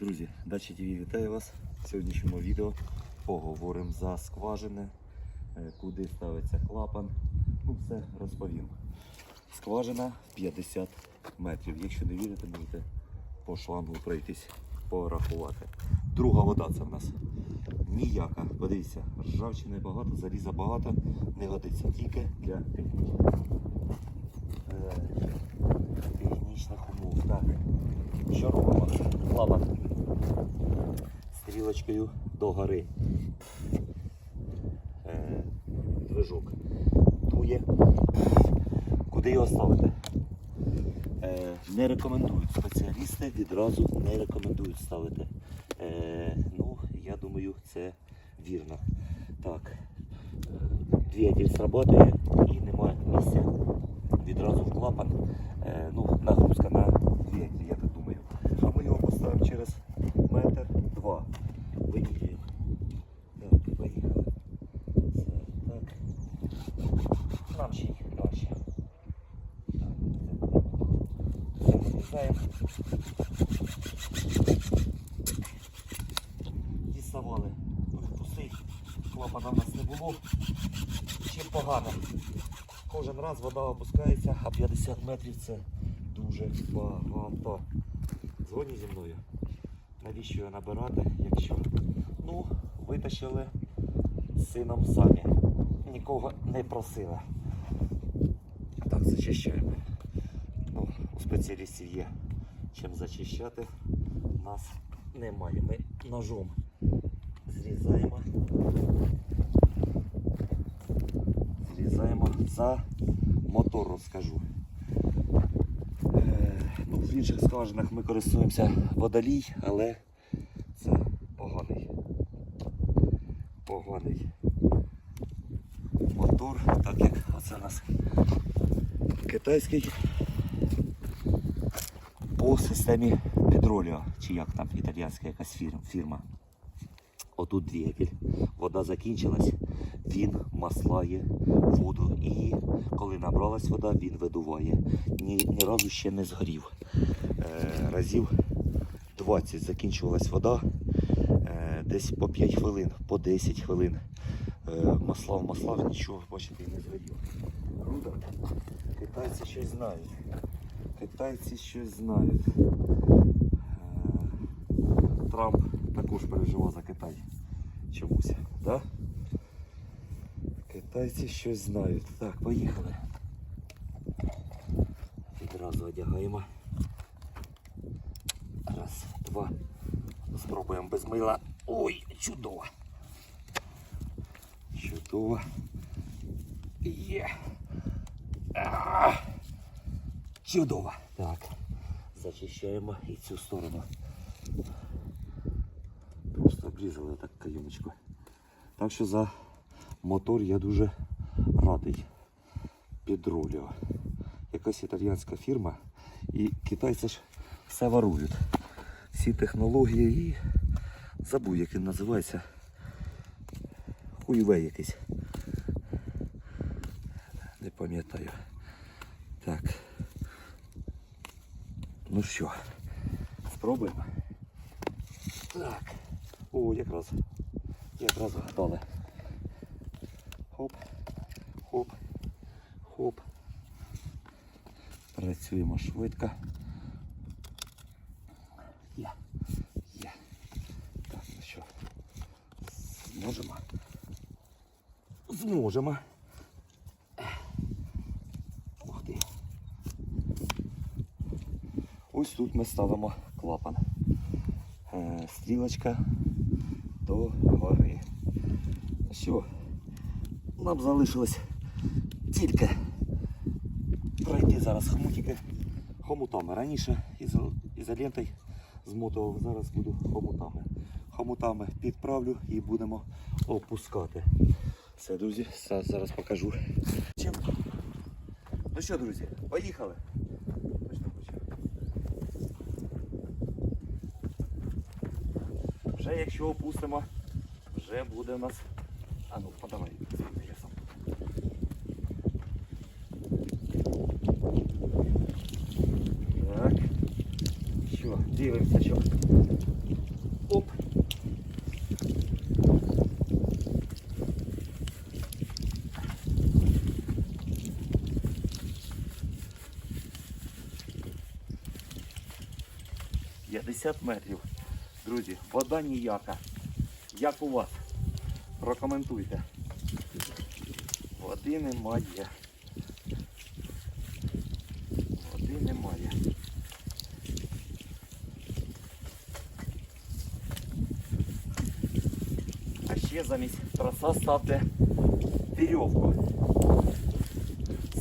Друзі, Дача ТВ вітаю вас. В сьогоднішньому відео поговоримо за скважини, е, куди ставиться клапан. Ну, все розповім. Скважина 50 метрів. Якщо не вірите, можете по шлангу пройтись, порахувати. Друга вода це в нас ніяка. Подивіться, ржавчини багато, заліза багато, не годиться тільки для е, технічних умов. Так. Що робимо? Клапан до гори. Е, движок дує. Куди його ставити? Е, не рекомендують спеціалісти, відразу не рекомендують ставити. Е, ну, я думаю, це вірно. Так. Двигатель сработає і немає місця. Відразу в клапан. Ну, нагрузка на двигатель, я так думаю. А ми його поставимо через метр два. Виїхали. Так, поїхали. Це так. Нам ще й далі. Так, це. Діставали. Пустий клапана в нас не було. Чим погано. Кожен раз вода опускається, а 50 метрів це дуже багато. Згодні зі мною. Навіщо його набирати, якщо ну, витащили сином самі. Нікого не просили. Так, зачищаємо. Ну, спеціалістів є чим зачищати. Нас немає. Ми ножом зрізаємо. Зрізаємо за мотор, розкажу. Е, ну, в інших скважинах ми користуємося водолій, але це поганий. Поганий мотор, так як оце у нас китайський по системі Підроліо, чи як там італійська якась фірма. Отут двигатель, вода закінчилась, він маслає воду і коли набралась вода, він видуває. Ні, ні разу ще не згорів. Е, разів 20 закінчувалась вода, е, десь по 5 хвилин, по 10 хвилин. Е, маслав, маслав, нічого, бачите, не згорів. Круто. Китайці щось знають. Китайці щось знають. Е, Трамп також переживав за Китай. Чомусь. Да? Китайці щось знають. Так, поїхали. Відразу одягаємо. Раз, два. Спробуємо без мила. Ой, чудово. Чудово. Є. А, Чудово. Так. Зачищаємо і цю сторону. Просто обрізали так кайомочку. Так що за мотор я дуже радий. Підроліо. Якась італійська фірма. І китайці ж все ворують. Всі технології і забув, як він називається. Хуйвей якийсь. Не пам'ятаю. Так. Ну що, спробуємо. Так. О, якраз. Якраз вгадали. Хоп, хоп, хоп. Працюємо швидко. Є. Є. Так, ну що. Зможемо. Зможемо. Ось тут ми ставимо клапан. Е, Стрілочка до гори. Що? Нам залишилось тільки пройти зараз хомутики хомутами. Раніше ізо- ізолентою змотував, зараз буду хомутами. Хомутами підправлю і будемо опускати. Все, друзі, зараз покажу. Чим? Ну що, друзі, поїхали. Вже якщо опустимо, вже буде у нас. А ну, подавай, я сам. Так. Що, Дивимося, що. Оп. П'ятдесят метрів. Друзі, вода ніяка. Як у вас? Прокоментуйте. Води немає. Води немає. А ще замість троса ставте вірьовку.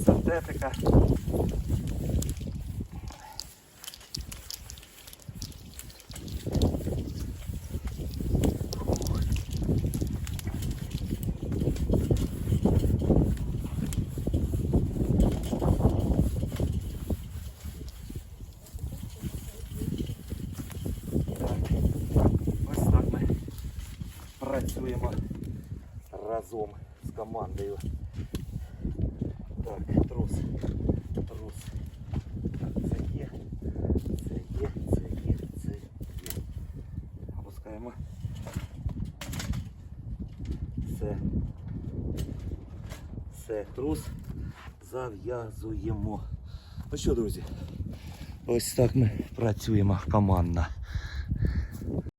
Синтетика. Так, ось так ми працюємо разом командою. Так, трус, трус. Так, це є, це є, це є, це є. Опускаємо. Все. Все, трус зав'язуємо. Ну що, друзі, ось так ми працюємо командно.